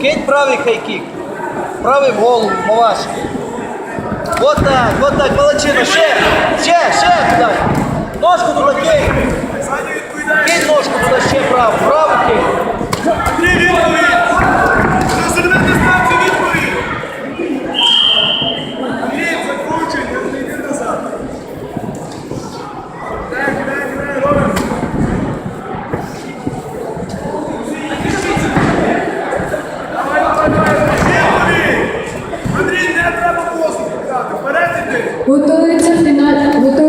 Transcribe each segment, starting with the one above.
Кинь правий хайкік. Правий в голову, Мавашик. Вот так, вот так, молодчина. Ще, ще, ще туди. Ножку туди кинь. Кинь ножку туди ще праву. 那他不会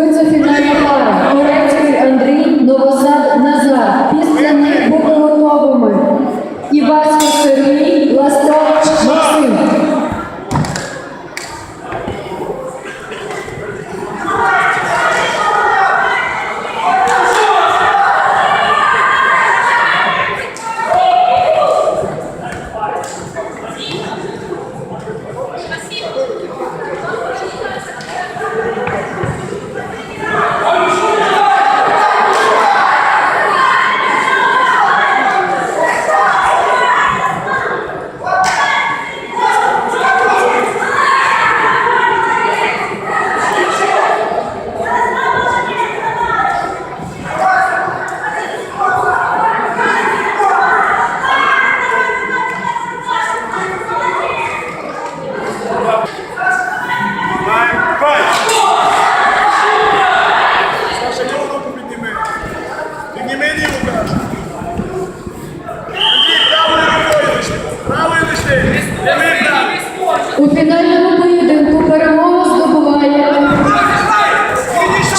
У фінальному поєдинку перемогу здобуває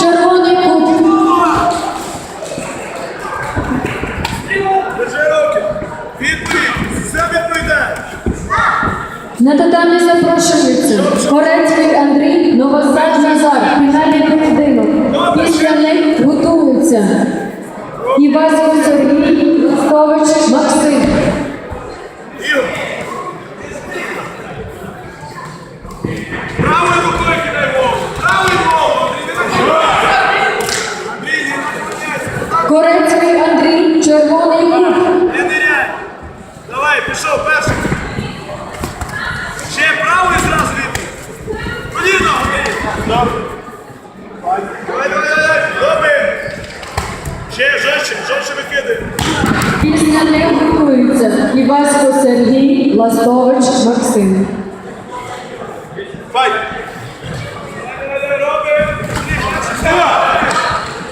червоний кут. На татамі запрошується Корецький Андрій, Новосад Назар. Фінальний поєдинок. Івасько Сергій, Ластович Максим. Ігор. Правою рукою кидай голову. Правою голову. Андрій, не наклоняйся. Андрій, не наклоняйся. Корецький Андрій, червоний кут. Не ниряй. Давай, пішов перший. Ще правою зразу відповідь. Коліно. Добре. Давай, давай, давай. Добре. Ще жорстче, жорстче викидай. Після них готуються Івасько Сергій, Ластович Максим. Файт. Давай, давай, робимо. Андрій, швидше, все.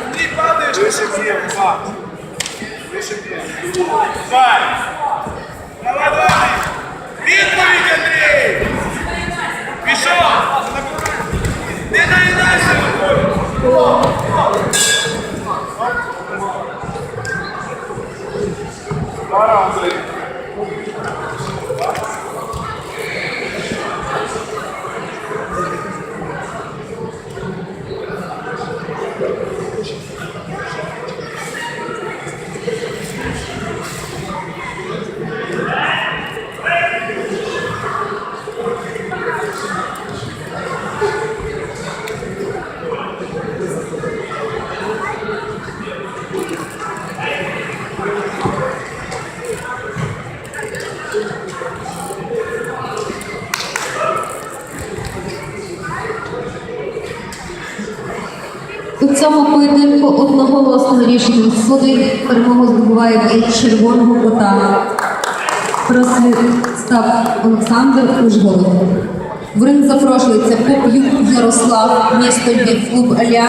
Андрій, падаєш, вище б'є. Два. Вище б'є. Файт. Давай, давай. Відповідь, Андрій. Пішов. Не наїдайся. Зараз, Андрій. У цьому поєдинку одноголосним рішенням суду перемогу здобуває від червоного кота. Просвіт став Олександр Ужгород. В ринг запрошується Поп'юк Ярослав, місто Львів, клуб Альянс.